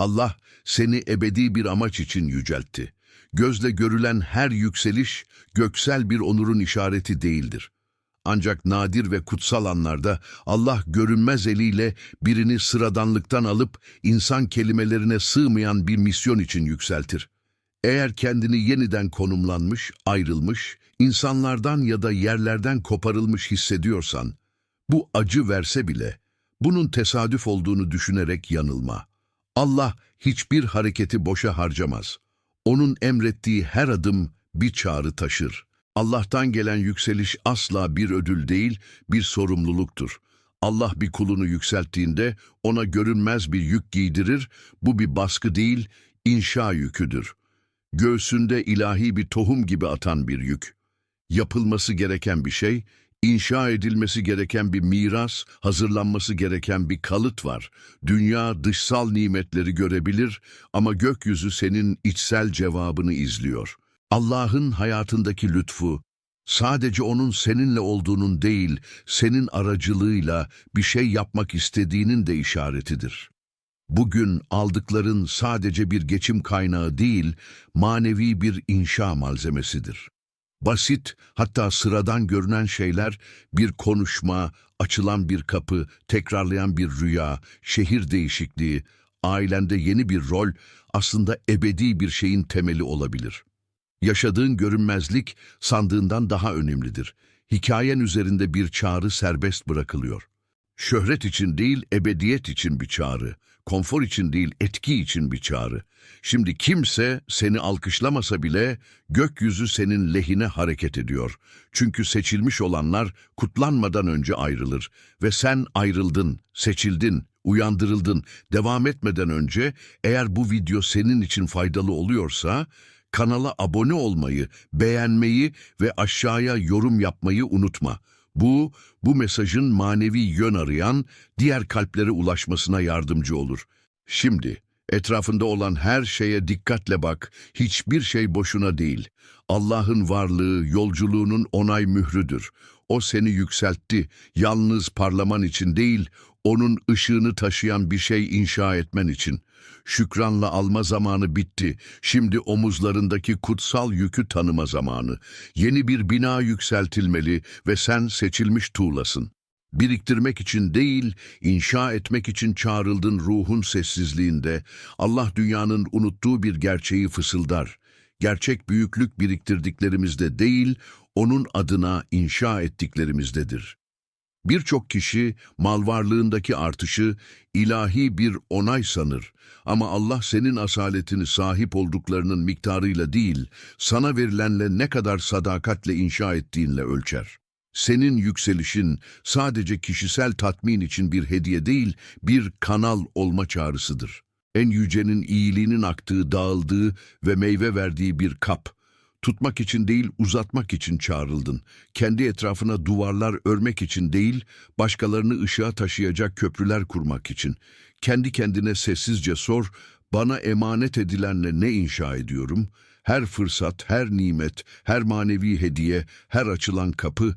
Allah seni ebedi bir amaç için yüceltti. Gözle görülen her yükseliş göksel bir onurun işareti değildir. Ancak nadir ve kutsal anlarda Allah görünmez eliyle birini sıradanlıktan alıp insan kelimelerine sığmayan bir misyon için yükseltir. Eğer kendini yeniden konumlanmış, ayrılmış, insanlardan ya da yerlerden koparılmış hissediyorsan, bu acı verse bile bunun tesadüf olduğunu düşünerek yanılma. Allah hiçbir hareketi boşa harcamaz. Onun emrettiği her adım bir çağrı taşır. Allah'tan gelen yükseliş asla bir ödül değil, bir sorumluluktur. Allah bir kulunu yükselttiğinde ona görünmez bir yük giydirir, bu bir baskı değil, inşa yüküdür. Göğsünde ilahi bir tohum gibi atan bir yük. Yapılması gereken bir şey, inşa edilmesi gereken bir miras, hazırlanması gereken bir kalıt var. Dünya dışsal nimetleri görebilir ama gökyüzü senin içsel cevabını izliyor. Allah'ın hayatındaki lütfu, sadece O'nun seninle olduğunun değil, senin aracılığıyla bir şey yapmak istediğinin de işaretidir. Bugün aldıkların sadece bir geçim kaynağı değil, manevi bir inşa malzemesidir. Basit, hatta sıradan görünen şeyler, bir konuşma, açılan bir kapı, tekrarlayan bir rüya, şehir değişikliği, ailende yeni bir rol, aslında ebedi bir şeyin temeli olabilir. Yaşadığın görünmezlik sandığından daha önemlidir. Hikayen üzerinde bir çağrı serbest bırakılıyor. Şöhret için değil, ebediyet için bir çağrı. Konfor için değil, etki için bir çağrı. Şimdi kimse seni alkışlamasa bile gökyüzü senin lehine hareket ediyor. Çünkü seçilmiş olanlar kutlanmadan önce ayrılır. Ve sen ayrıldın, seçildin, uyandırıldın. Devam etmeden önce eğer bu video senin için faydalı oluyorsa kanala abone olmayı, beğenmeyi ve aşağıya yorum yapmayı unutma. Bu, bu mesajın manevi yön arayan diğer kalplere ulaşmasına yardımcı olur. Şimdi, etrafında olan her şeye dikkatle bak, hiçbir şey boşuna değil. Allah'ın varlığı, yolculuğunun onay mührüdür. O seni yükseltti, yalnız parlaman için değil, onun ışığını taşıyan bir şey inşa etmen için. Şükranla alma zamanı bitti. Şimdi omuzlarındaki kutsal yükü tanıma zamanı. Yeni bir bina yükseltilmeli ve sen seçilmiş tuğlasın. Biriktirmek için değil, inşa etmek için çağrıldın ruhun sessizliğinde. Allah dünyanın unuttuğu bir gerçeği fısıldar. Gerçek büyüklük biriktirdiklerimizde değil, onun adına inşa ettiklerimizdedir. Birçok kişi mal varlığındaki artışı ilahi bir onay sanır. Ama Allah senin asaletini sahip olduklarının miktarıyla değil, sana verilenle ne kadar sadakatle inşa ettiğinle ölçer. Senin yükselişin sadece kişisel tatmin için bir hediye değil, bir kanal olma çağrısıdır. En yücenin iyiliğinin aktığı, dağıldığı ve meyve verdiği bir kap. Tutmak için değil, uzatmak için çağrıldın. Kendi etrafına duvarlar örmek için değil, başkalarını ışığa taşıyacak köprüler kurmak için. Kendi kendine sessizce sor, bana emanet edilenle ne inşa ediyorum? Her fırsat, her nimet, her manevi hediye, her açılan kapı,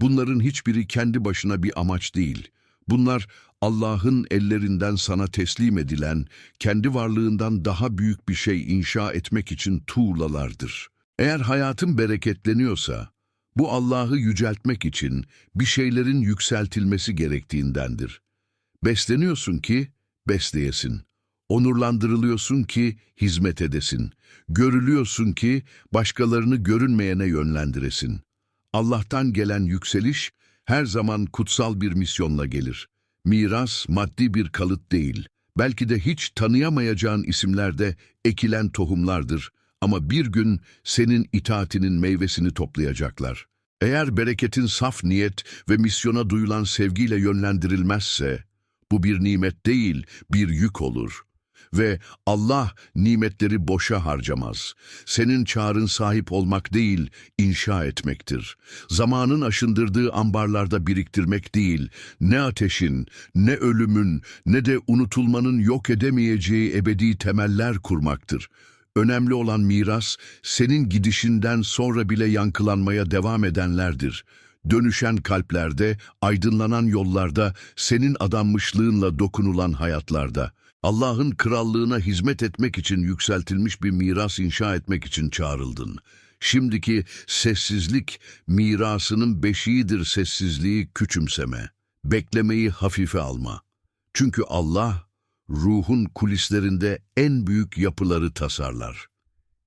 bunların hiçbiri kendi başına bir amaç değil. Bunlar Allah'ın ellerinden sana teslim edilen, kendi varlığından daha büyük bir şey inşa etmek için tuğlalardır. Eğer hayatın bereketleniyorsa, bu Allah'ı yüceltmek için bir şeylerin yükseltilmesi gerektiğindendir. Besleniyorsun ki besleyesin. Onurlandırılıyorsun ki hizmet edesin. Görülüyorsun ki başkalarını görünmeyene yönlendiresin. Allah'tan gelen yükseliş her zaman kutsal bir misyonla gelir. Miras maddi bir kalıt değil. Belki de hiç tanıyamayacağın isimlerde ekilen tohumlardır. Ama bir gün senin itaatinin meyvesini toplayacaklar. Eğer bereketin saf niyet ve misyona duyulan sevgiyle yönlendirilmezse, bu bir nimet değil, bir yük olur. Ve Allah nimetleri boşa harcamaz. Senin çağrın sahip olmak değil, inşa etmektir. Zamanın aşındırdığı ambarlarda biriktirmek değil, ne ateşin, ne ölümün, ne de unutulmanın yok edemeyeceği ebedi temeller kurmaktır. Önemli olan miras, senin gidişinden sonra bile yankılanmaya devam edenlerdir. Dönüşen kalplerde, aydınlanan yollarda, senin adanmışlığınla dokunulan hayatlarda. Allah'ın krallığına hizmet etmek için yükseltilmiş bir miras inşa etmek için çağrıldın. Şimdiki sessizlik mirasının beşiğidir sessizliği küçümseme. Beklemeyi hafife alma. Çünkü Allah ruhun kulislerinde en büyük yapıları tasarlar.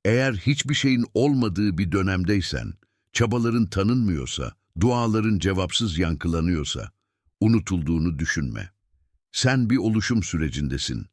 Eğer hiçbir şeyin olmadığı bir dönemdeysen, çabaların tanınmıyorsa, duaların cevapsız yankılanıyorsa, unutulduğunu düşünme. Sen bir oluşum sürecindesin.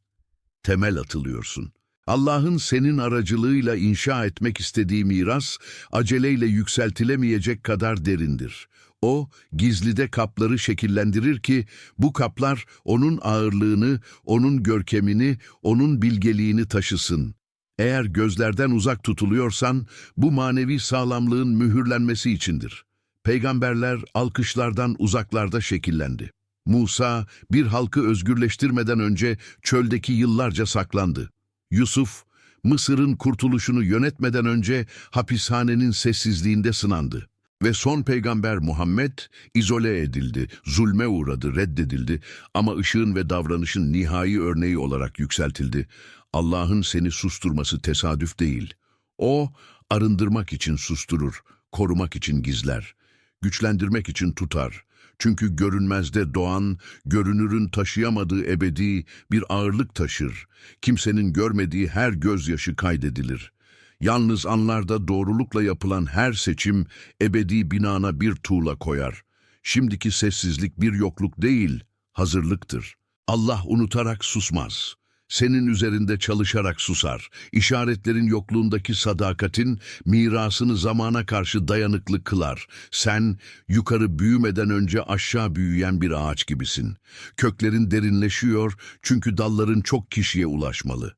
Temel atılıyorsun. Allah'ın senin aracılığıyla inşa etmek istediği miras, aceleyle yükseltilemeyecek kadar derindir. O, gizlide kapları şekillendirir ki, bu kaplar onun ağırlığını, onun görkemini, onun bilgeliğini taşısın. Eğer gözlerden uzak tutuluyorsan, bu manevi sağlamlığın mühürlenmesi içindir. Peygamberler alkışlardan uzaklarda şekillendi. Musa bir halkı özgürleştirmeden önce çöldeki yıllarca saklandı. Yusuf, Mısır'ın kurtuluşunu yönetmeden önce hapishanenin sessizliğinde sınandı. Ve son peygamber Muhammed izole edildi, zulme uğradı, reddedildi ama ışığın ve davranışın nihai örneği olarak yükseltildi. Allah'ın seni susturması tesadüf değil. O, arındırmak için susturur, korumak için gizler, güçlendirmek için tutar. Çünkü görünmezde doğan, görünürün taşıyamadığı ebedi bir ağırlık taşır. Kimsenin görmediği her gözyaşı kaydedilir. Yalnız anlarda doğrulukla yapılan her seçim ebedi binana bir tuğla koyar. Şimdiki sessizlik bir yokluk değil, hazırlıktır. Allah unutarak susmaz. Senin üzerinde çalışarak susar. İşaretlerin yokluğundaki sadakatin mirasını zamana karşı dayanıklı kılar. Sen yukarı büyümeden önce aşağı büyüyen bir ağaç gibisin. Köklerin derinleşiyor çünkü dalların çok kişiye ulaşmalı.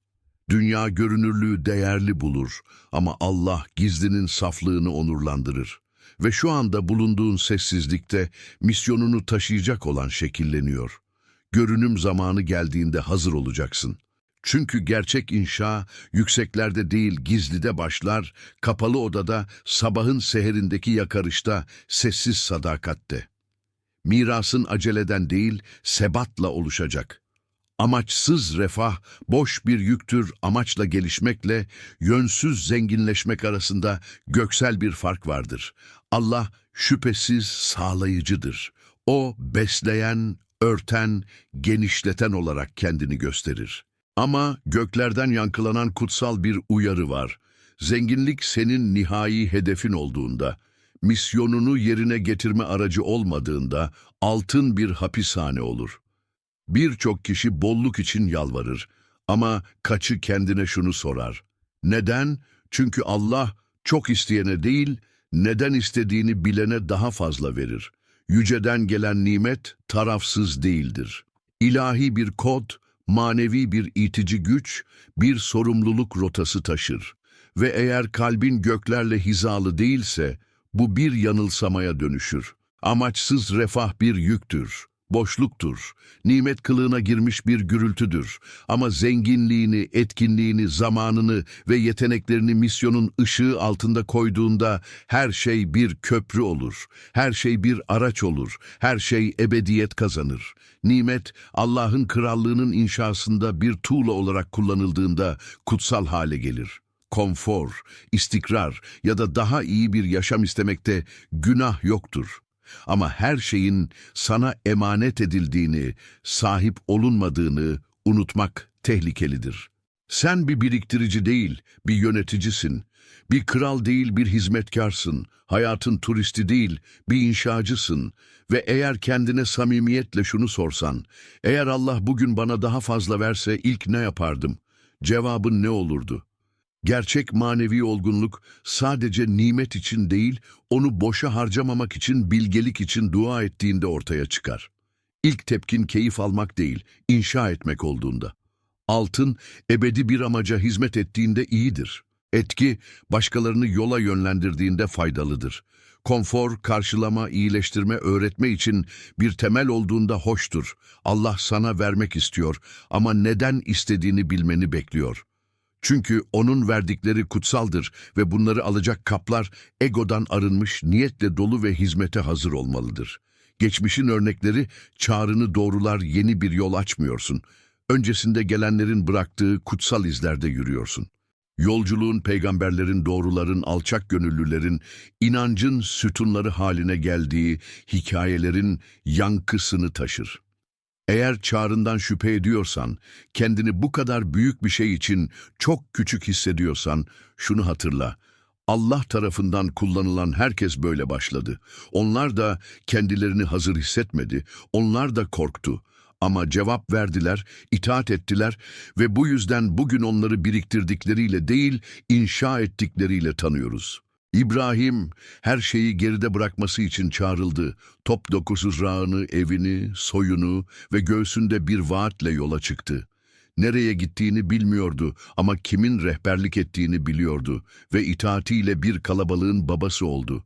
Dünya görünürlüğü değerli bulur ama Allah gizlinin saflığını onurlandırır. Ve şu anda bulunduğun sessizlikte misyonunu taşıyacak olan şekilleniyor. Görünüm zamanı geldiğinde hazır olacaksın. Çünkü gerçek inşa yükseklerde değil gizlide başlar, kapalı odada, sabahın seherindeki yakarışta, sessiz sadakatte. Mirasın aceleden değil, sebatla oluşacak. Amaçsız refah, boş bir yüktür amaçla gelişmekle, yönsüz zenginleşmek arasında göksel bir fark vardır. Allah şüphesiz sağlayıcıdır. O besleyen, örten, genişleten olarak kendini gösterir. Ama göklerden yankılanan kutsal bir uyarı var. Zenginlik senin nihai hedefin olduğunda, misyonunu yerine getirme aracı olmadığında altın bir hapishane olur. Birçok kişi bolluk için yalvarır ama kaçı kendine şunu sorar. Neden? Çünkü Allah çok isteyene değil, neden istediğini bilene daha fazla verir. Yüceden gelen nimet tarafsız değildir. İlahi bir kod, manevi bir itici güç, bir sorumluluk rotası taşır. Ve eğer kalbin göklerle hizalı değilse, bu bir yanılsamaya dönüşür. Amaçsız refah bir yüktür, boşluktur, nimet kılığına girmiş bir gürültüdür. Ama zenginliğini, etkinliğini, zamanını ve yeteneklerini misyonun ışığı altında koyduğunda her şey bir köprü olur, her şey bir araç olur, her şey ebediyet kazanır. Nimet, Allah'ın krallığının inşasında bir tuğla olarak kullanıldığında kutsal hale gelir. Konfor, istikrar ya da daha iyi bir yaşam istemekte günah yoktur. Ama her şeyin sana emanet edildiğini, sahip olunmadığını unutmak tehlikelidir. Sen bir biriktirici değil, bir yöneticisin. Bir kral değil, bir hizmetkarsın. Hayatın turisti değil, bir inşacısın. Ve eğer kendine samimiyetle şunu sorsan, eğer Allah bugün bana daha fazla verse ilk ne yapardım? Cevabın ne olurdu? Gerçek manevi olgunluk sadece nimet için değil, onu boşa harcamamak için, bilgelik için dua ettiğinde ortaya çıkar. İlk tepkin keyif almak değil, inşa etmek olduğunda. Altın, ebedi bir amaca hizmet ettiğinde iyidir. Etki, başkalarını yola yönlendirdiğinde faydalıdır. Konfor, karşılama, iyileştirme, öğretme için bir temel olduğunda hoştur. Allah sana vermek istiyor ama neden istediğini bilmeni bekliyor. Çünkü onun verdikleri kutsaldır ve bunları alacak kaplar egodan arınmış, niyetle dolu ve hizmete hazır olmalıdır. Geçmişin örnekleri çağrını doğrular yeni bir yol açmıyorsun. Öncesinde gelenlerin bıraktığı kutsal izlerde yürüyorsun. Yolculuğun peygamberlerin, doğruların, alçak gönüllülerin, inancın sütunları haline geldiği hikayelerin yankısını taşır. Eğer çağrından şüphe ediyorsan, kendini bu kadar büyük bir şey için çok küçük hissediyorsan, şunu hatırla. Allah tarafından kullanılan herkes böyle başladı. Onlar da kendilerini hazır hissetmedi. Onlar da korktu. Ama cevap verdiler, itaat ettiler ve bu yüzden bugün onları biriktirdikleriyle değil, inşa ettikleriyle tanıyoruz. İbrahim her şeyi geride bırakması için çağrıldı. Top dokusu rağını, evini, soyunu ve göğsünde bir vaatle yola çıktı. Nereye gittiğini bilmiyordu ama kimin rehberlik ettiğini biliyordu ve itaatiyle bir kalabalığın babası oldu.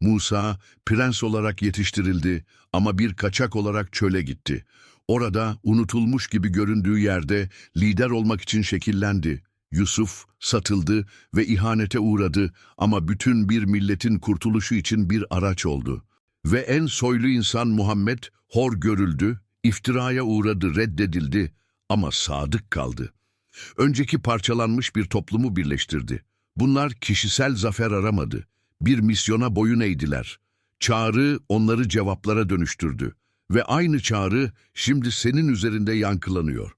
Musa prens olarak yetiştirildi ama bir kaçak olarak çöle gitti. Orada unutulmuş gibi göründüğü yerde lider olmak için şekillendi. Yusuf satıldı ve ihanete uğradı ama bütün bir milletin kurtuluşu için bir araç oldu. Ve en soylu insan Muhammed hor görüldü, iftiraya uğradı, reddedildi ama sadık kaldı. Önceki parçalanmış bir toplumu birleştirdi. Bunlar kişisel zafer aramadı. Bir misyona boyun eğdiler. Çağrı onları cevaplara dönüştürdü. Ve aynı çağrı şimdi senin üzerinde yankılanıyor.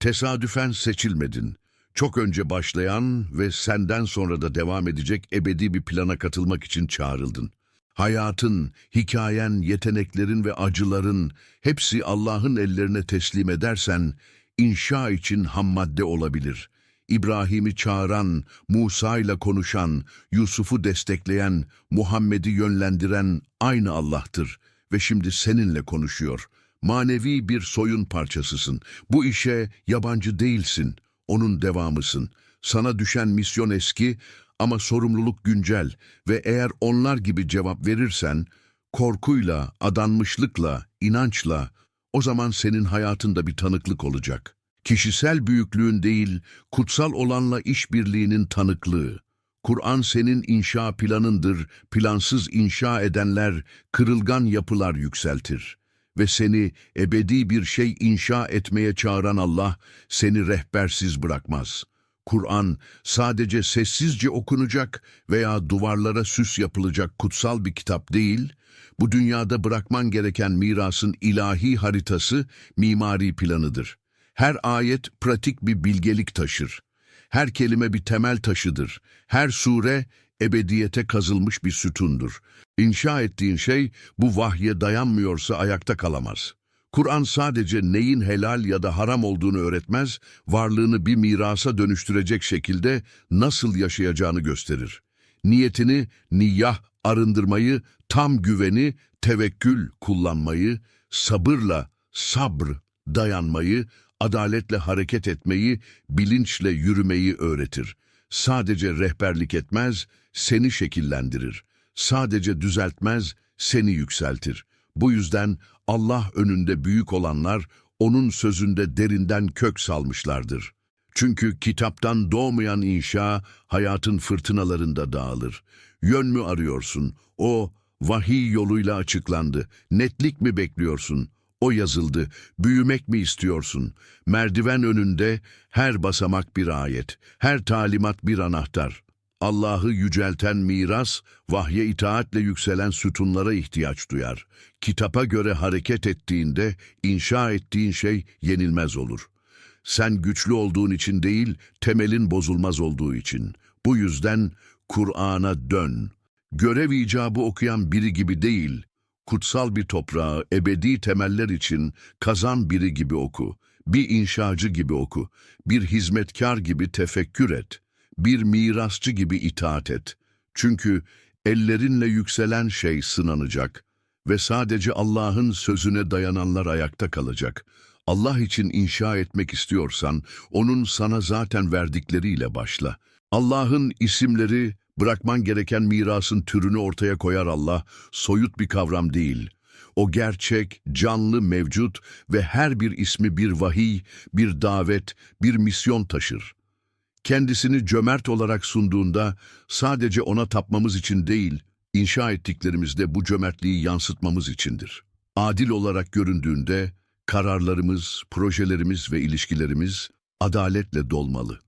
Tesadüfen seçilmedin. Çok önce başlayan ve senden sonra da devam edecek ebedi bir plana katılmak için çağrıldın. Hayatın, hikayen, yeteneklerin ve acıların hepsi Allah'ın ellerine teslim edersen, inşa için ham madde olabilir. İbrahim'i çağıran, Musa ile konuşan, Yusuf'u destekleyen, Muhammed'i yönlendiren aynı Allah'tır ve şimdi seninle konuşuyor. Manevi bir soyun parçasısın. Bu işe yabancı değilsin. Onun devamısın. Sana düşen misyon eski ama sorumluluk güncel ve eğer onlar gibi cevap verirsen, korkuyla, adanmışlıkla, inançla, o zaman senin hayatında bir tanıklık olacak. Kişisel büyüklüğün değil, kutsal olanla işbirliğinin tanıklığı. Kur'an senin inşa planındır, plansız inşa edenler kırılgan yapılar yükseltir. Ve seni ebedi bir şey inşa etmeye çağıran Allah seni rehbersiz bırakmaz. Kur'an sadece sessizce okunacak veya duvarlara süs yapılacak kutsal bir kitap değil, bu dünyada bırakman gereken mirasın ilahi haritası, mimari planıdır. Her ayet pratik bir bilgelik taşır. Her kelime bir temel taşıdır. Her sure ebediyete kazılmış bir sütundur. İnşa ettiğin şey bu vahye dayanmıyorsa ayakta kalamaz. Kur'an sadece neyin helal ya da haram olduğunu öğretmez, varlığını bir mirasa dönüştürecek şekilde nasıl yaşayacağını gösterir. Niyetini, niyah arındırmayı, tam güveni, tevekkül kullanmayı, sabırla, sabr dayanmayı, adaletle hareket etmeyi, bilinçle yürümeyi öğretir. Sadece rehberlik etmez, seni şekillendirir. Sadece düzeltmez, seni yükseltir. Bu yüzden Allah önünde büyük olanlar, onun sözünde derinden kök salmışlardır. Çünkü kitaptan doğmayan inşa, hayatın fırtınalarında dağılır. Yön mü arıyorsun? O, vahiy yoluyla açıklandı. Netlik mi bekliyorsun? O yazıldı. Büyümek mi istiyorsun? Merdiven önünde her basamak bir ayet, her talimat bir anahtar. Allah'ı yücelten miras, vahye itaatle yükselen sütunlara ihtiyaç duyar. Kitapa göre hareket ettiğinde, inşa ettiğin şey yenilmez olur. Sen güçlü olduğun için değil, temelin bozulmaz olduğu için. Bu yüzden Kur'an'a dön. Görev icabı okuyan biri gibi değil, kutsal bir toprağı ebedi temeller için kazan biri gibi oku, bir inşacı gibi oku, bir hizmetkar gibi tefekkür et, bir mirasçı gibi itaat et. Çünkü ellerinle yükselen şey sınanacak ve sadece Allah'ın sözüne dayananlar ayakta kalacak. Allah için inşa etmek istiyorsan, O'nun sana zaten verdikleriyle başla. Allah'ın isimleri Bırakman gereken mirasın türünü ortaya koyar Allah, soyut bir kavram değil. O gerçek, canlı, mevcut ve her bir ismi bir vahiy, bir davet, bir misyon taşır. Kendisini cömert olarak sunduğunda sadece ona tapmamız için değil, inşa ettiklerimizde bu cömertliği yansıtmamız içindir. Adil olarak göründüğünde Kararlarımız, projelerimiz ve ilişkilerimiz adaletle dolmalı.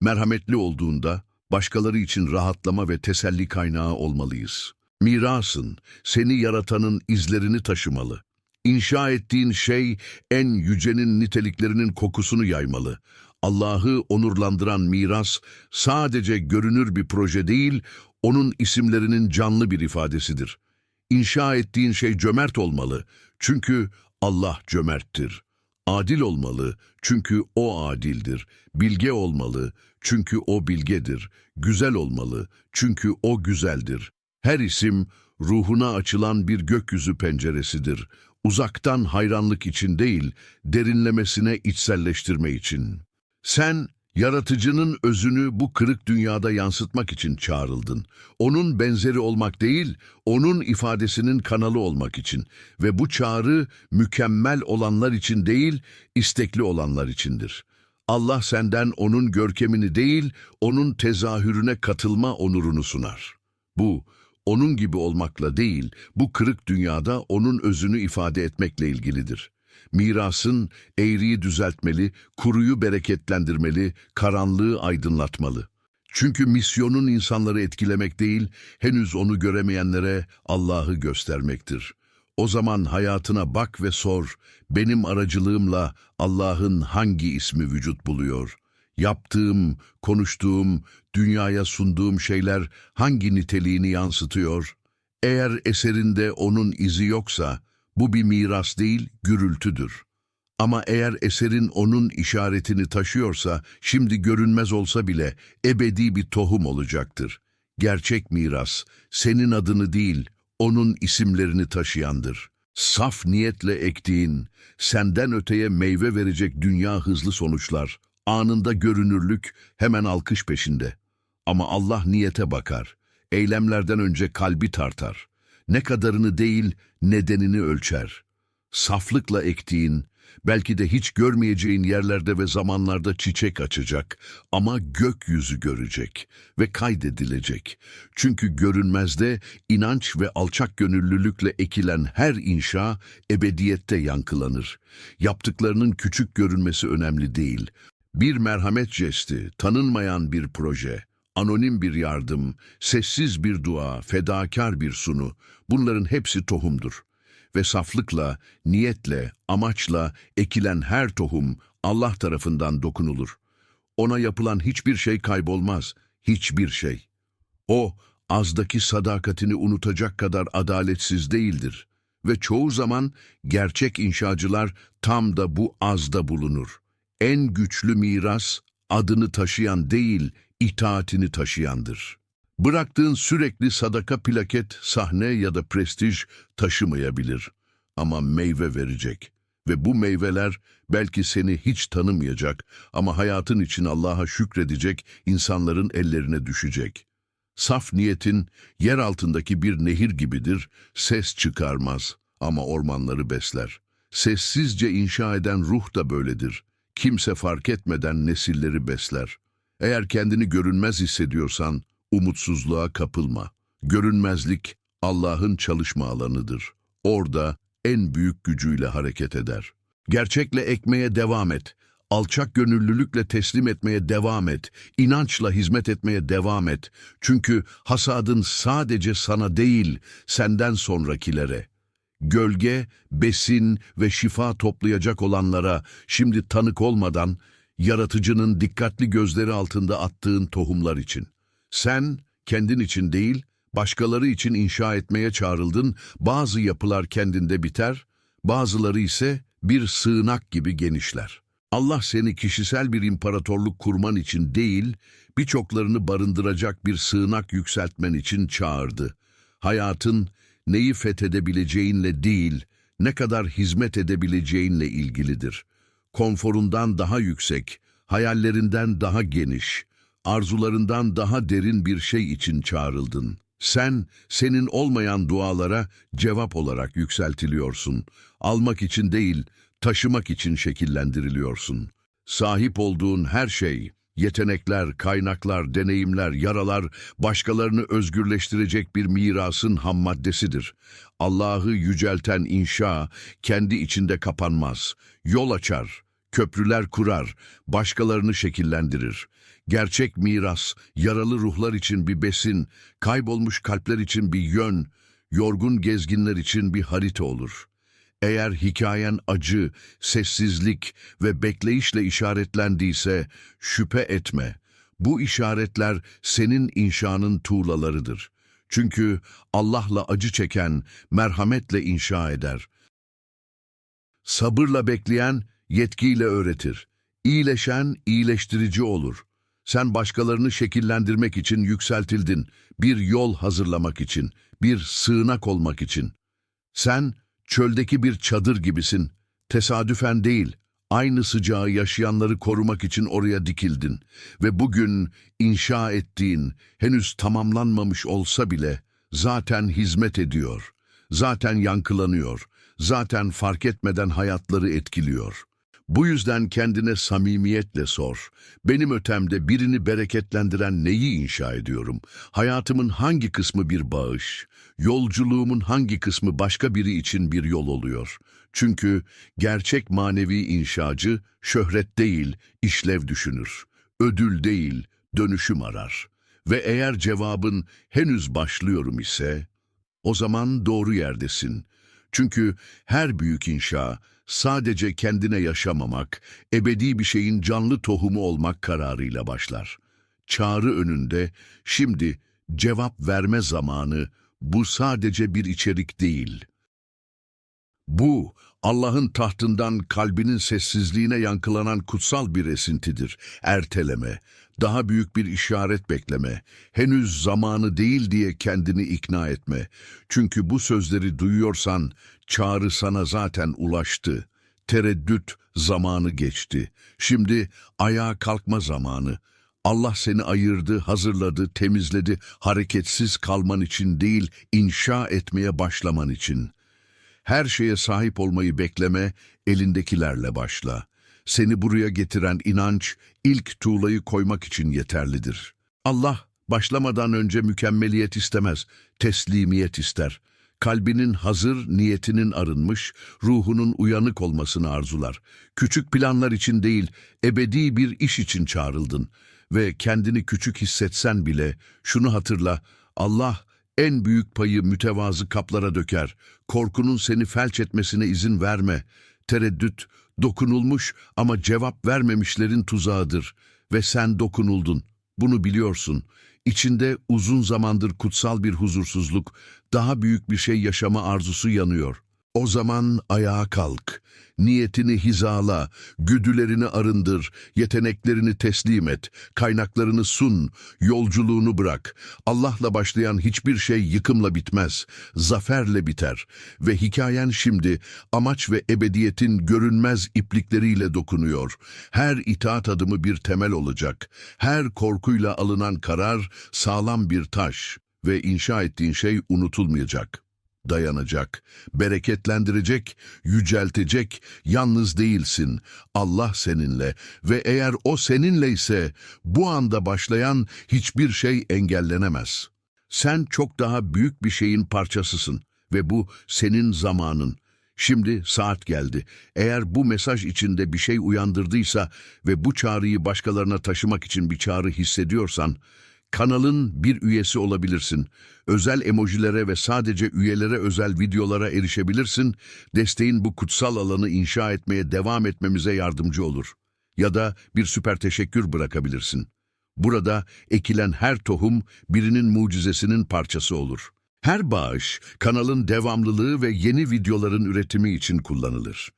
Merhametli olduğunda başkaları için rahatlama ve teselli kaynağı olmalıyız. Mirasın, seni yaratanın izlerini taşımalı. İnşa ettiğin şey en yücenin niteliklerinin kokusunu yaymalı. Allah'ı onurlandıran miras sadece görünür bir proje değil, onun isimlerinin canlı bir ifadesidir. İnşa ettiğin şey cömert olmalı çünkü Allah cömerttir. Adil olmalı çünkü O adildir. Bilge olmalı çünkü O bilgedir. Güzel olmalı çünkü O güzeldir. Her isim ruhuna açılan bir gökyüzü penceresidir. Uzaktan hayranlık için değil, derinlemesine içselleştirme için. Sen, yaratıcının özünü bu kırık dünyada yansıtmak için çağrıldın. Onun benzeri olmak değil, onun ifadesinin kanalı olmak için. Ve bu çağrı mükemmel olanlar için değil, istekli olanlar içindir. Allah senden onun görkemini değil, onun tezahürüne katılma onurunu sunar. Bu, onun gibi olmakla değil, bu kırık dünyada onun özünü ifade etmekle ilgilidir. Mirasın eğriyi düzeltmeli, kuruyu bereketlendirmeli, karanlığı aydınlatmalı. Çünkü misyonun insanları etkilemek değil, henüz onu göremeyenlere Allah'ı göstermektir. O zaman hayatına bak ve sor, benim aracılığımla Allah'ın hangi ismi vücut buluyor? Yaptığım, konuştuğum, dünyaya sunduğum şeyler hangi niteliğini yansıtıyor? Eğer eserinde onun izi yoksa, bu bir miras değil, gürültüdür. Ama eğer eserin onun işaretini taşıyorsa, şimdi görünmez olsa bile ebedi bir tohum olacaktır. Gerçek miras, senin adını değil, onun isimlerini taşıyandır. Saf niyetle ektiğin, senden öteye meyve verecek dünya hızlı sonuçlar, anında görünürlük, hemen alkış peşinde. Ama Allah niyete bakar, eylemlerden önce kalbi tartar. Ne kadarını değil, nedenini ölçer. Saflıkla ektiğin, belki de hiç görmeyeceğin yerlerde ve zamanlarda çiçek açacak ama gökyüzü görecek ve kaydedilecek. Çünkü görünmezde inanç ve alçak gönüllülükle ekilen her inşa ebediyette yankılanır. Yaptıklarının küçük görünmesi önemli değil. Bir merhamet jesti, tanınmayan bir proje, anonim bir yardım, sessiz bir dua, fedakar bir sunu, bunların hepsi tohumdur. Ve saflıkla, niyetle, amaçla ekilen her tohum Allah tarafından dokunulur. Ona yapılan hiçbir şey kaybolmaz, hiçbir şey. O, azdaki sadakatini unutacak kadar adaletsiz değildir. Ve çoğu zaman gerçek inşacılar tam da bu azda bulunur. En güçlü miras, adını taşıyan değil, itaatini taşıyandır. Bıraktığın sürekli sadaka plaket, sahne ya da prestij taşımayabilir. Ama meyve verecek. Ve bu meyveler belki seni hiç tanımayacak ama hayatın için Allah'a şükredecek insanların ellerine düşecek. Saf niyetin yer altındaki bir nehir gibidir, ses çıkarmaz ama ormanları besler. Sessizce inşa eden ruh da böyledir. Kimse fark etmeden nesilleri besler. Eğer kendini görünmez hissediyorsan, umutsuzluğa kapılma. Görünmezlik Allah'ın çalışma alanıdır. Orada en büyük gücüyle hareket eder. Gerçekle ekmeye devam et. Alçak gönüllülükle teslim etmeye devam et. İnançla hizmet etmeye devam et. Çünkü hasadın sadece sana değil, senden sonrakilere. Gölge, besin ve şifa toplayacak olanlara şimdi tanık olmadan, yaratıcının dikkatli gözleri altında attığın tohumlar için. Sen, kendin için değil, başkaları için inşa etmeye çağrıldın, bazı yapılar kendinde biter, bazıları ise bir sığınak gibi genişler. Allah seni kişisel bir imparatorluk kurman için değil, birçoklarını barındıracak bir sığınak yükseltmen için çağırdı. Hayatın neyi fethedebileceğinle değil, ne kadar hizmet edebileceğinle ilgilidir. Konforundan daha yüksek, hayallerinden daha geniş, arzularından daha derin bir şey için çağrıldın. Sen, senin olmayan dualara cevap olarak yükseltiliyorsun. Almak için değil, taşımak için şekillendiriliyorsun. Sahip olduğun her şey, Yetenekler, kaynaklar, deneyimler, yaralar başkalarını özgürleştirecek bir mirasın ham maddesidir. Allah'ı yücelten inşa kendi içinde kapanmaz. Yol açar, köprüler kurar, başkalarını şekillendirir. Gerçek miras, yaralı ruhlar için bir besin, kaybolmuş kalpler için bir yön, yorgun gezginler için bir harita olur. Eğer hikayen acı, sessizlik ve bekleyişle işaretlendiyse şüphe etme. Bu işaretler senin inşanın tuğlalarıdır. Çünkü Allah'la acı çeken merhametle inşa eder. Sabırla bekleyen yetkiyle öğretir. İyileşen iyileştirici olur. Sen başkalarını şekillendirmek için yükseltildin, bir yol hazırlamak için, bir sığınak olmak için. Sen çöldeki bir çadır gibisin. Tesadüfen değil, aynı sıcağı yaşayanları korumak için oraya dikildin. Ve bugün inşa ettiğin, henüz tamamlanmamış olsa bile zaten hizmet ediyor. Zaten yankılanıyor. Zaten fark etmeden hayatları etkiliyor. Bu yüzden kendine samimiyetle sor. Benim ötemde birini bereketlendiren neyi inşa ediyorum? Hayatımın hangi kısmı bir bağış? Yolculuğumun hangi kısmı başka biri için bir yol oluyor? Çünkü gerçek manevi inşacı şöhret değil, işlev düşünür. Ödül değil, dönüşüm arar. Ve eğer cevabın henüz başlıyorum ise, o zaman doğru yerdesin. Çünkü her büyük inşa sadece kendine yaşamamak, ebedi bir şeyin canlı tohumu olmak kararıyla başlar. Çağrı önünde, şimdi cevap verme zamanı, bu sadece bir içerik değil. Bu, Allah'ın tahtından kalbinin sessizliğine yankılanan kutsal bir esintidir. Erteleme, daha büyük bir işaret bekleme, henüz zamanı değil diye kendini ikna etme. Çünkü bu sözleri duyuyorsan, çağrı sana zaten ulaştı. Tereddüt zamanı geçti. Şimdi ayağa kalkma zamanı. Allah seni ayırdı, hazırladı, temizledi, hareketsiz kalman için değil, inşa etmeye başlaman için. Her şeye sahip olmayı bekleme, elindekilerle başla. Seni buraya getiren inanç, ilk tuğlayı koymak için yeterlidir. Allah, başlamadan önce mükemmeliyet istemez, teslimiyet ister. Kalbinin hazır, niyetinin arınmış, ruhunun uyanık olmasını arzular. Küçük planlar için değil, ebedi bir iş için çağrıldın. Ve kendini küçük hissetsen bile, şunu hatırla, Allah en büyük payı mütevazı kaplara döker. Korkunun seni felç etmesine izin verme. Tereddüt, dokunulmuş ama cevap vermemişlerin tuzağıdır. Ve sen dokunuldun. Bunu biliyorsun. İçinde uzun zamandır kutsal bir huzursuzluk, daha büyük bir şey yaşama arzusu yanıyor. O zaman ayağa kalk, niyetini hizala, güdülerini arındır, yeteneklerini teslim et, kaynaklarını sun, yolculuğunu bırak. Allah'la başlayan hiçbir şey yıkımla bitmez, zaferle biter. Ve hikayen şimdi amaç ve ebediyetin görünmez iplikleriyle dokunuyor. Her itaat adımı bir temel olacak. Her korkuyla alınan karar sağlam bir taş ve inşa ettiğin şey unutulmayacak dayanacak, bereketlendirecek, yüceltecek, yalnız değilsin. Allah seninle ve eğer O seninle ise bu anda başlayan hiçbir şey engellenemez. Sen çok daha büyük bir şeyin parçasısın ve bu senin zamanın. Şimdi saat geldi. Eğer bu mesaj içinde bir şey uyandırdıysa ve bu çağrıyı başkalarına taşımak için bir çağrı hissediyorsan, Kanalın bir üyesi olabilirsin. Özel emojilere ve sadece üyelere özel videolara erişebilirsin. Desteğin bu kutsal alanı inşa etmeye devam etmemize yardımcı olur. Ya da bir süper teşekkür bırakabilirsin. Burada ekilen her tohum birinin mucizesinin parçası olur. Her bağış kanalın devamlılığı ve yeni videoların üretimi için kullanılır.